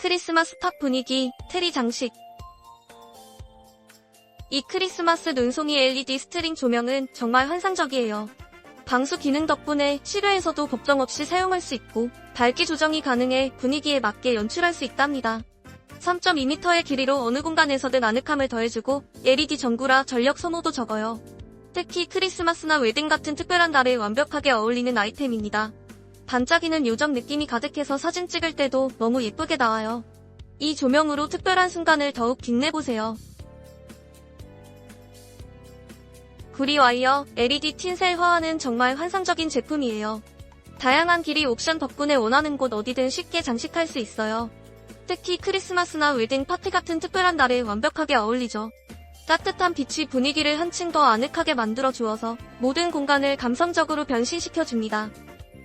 크리스마스 팝 분위기, 트리 장식. 이 크리스마스 눈송이 LED 스트링 조명은 정말 환상적이에요. 방수 기능 덕분에 실외에서도 걱정 없이 사용할 수 있고 밝기 조정이 가능해 분위기에 맞게 연출할 수 있답니다. 3.2m의 길이로 어느 공간에서든 아늑함을 더해주고 LED 전구라 전력 소모도 적어요. 특히 크리스마스나 웨딩 같은 특별한 날에 완벽하게 어울리는 아이템입니다. 반짝이는 요정 느낌이 가득해서 사진 찍을 때도 너무 예쁘게 나와요. 이 조명으로 특별한 순간을 더욱 빛내보세요. 구리 와이어, LED 틴셀 화환은 정말 환상적인 제품이에요. 다양한 길이 옵션 덕분에 원하는 곳 어디든 쉽게 장식할 수 있어요. 특히 크리스마스나 웨딩 파티 같은 특별한 날에 완벽하게 어울리죠. 따뜻한 빛이 분위기를 한층 더 아늑하게 만들어 주어서 모든 공간을 감성적으로 변신시켜 줍니다.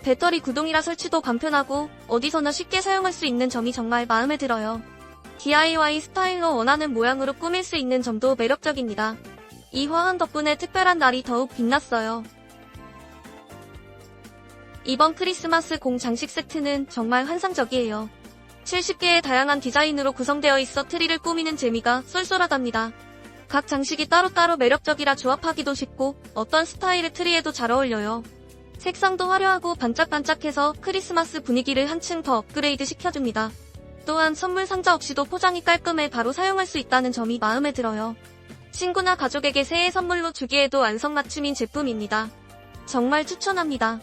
배터리 구동이라 설치도 간편하고 어디서나 쉽게 사용할 수 있는 점이 정말 마음에 들어요. DIY 스타일로 원하는 모양으로 꾸밀 수 있는 점도 매력적입니다. 이 화환 덕분에 특별한 날이 더욱 빛났어요. 이번 크리스마스 공 장식 세트는 정말 환상적이에요. 70개의 다양한 디자인으로 구성되어 있어 트리를 꾸미는 재미가 쏠쏠하답니다. 각 장식이 따로따로 매력적이라 조합하기도 쉽고 어떤 스타일의 트리에도 잘 어울려요. 색상도 화려하고 반짝반짝해서 크리스마스 분위기를 한층 더 업그레이드 시켜줍니다. 또한 선물 상자 없이도 포장이 깔끔해 바로 사용할 수 있다는 점이 마음에 들어요. 친구나 가족에게 새해 선물로 주기에도 안성맞춤인 제품입니다. 정말 추천합니다.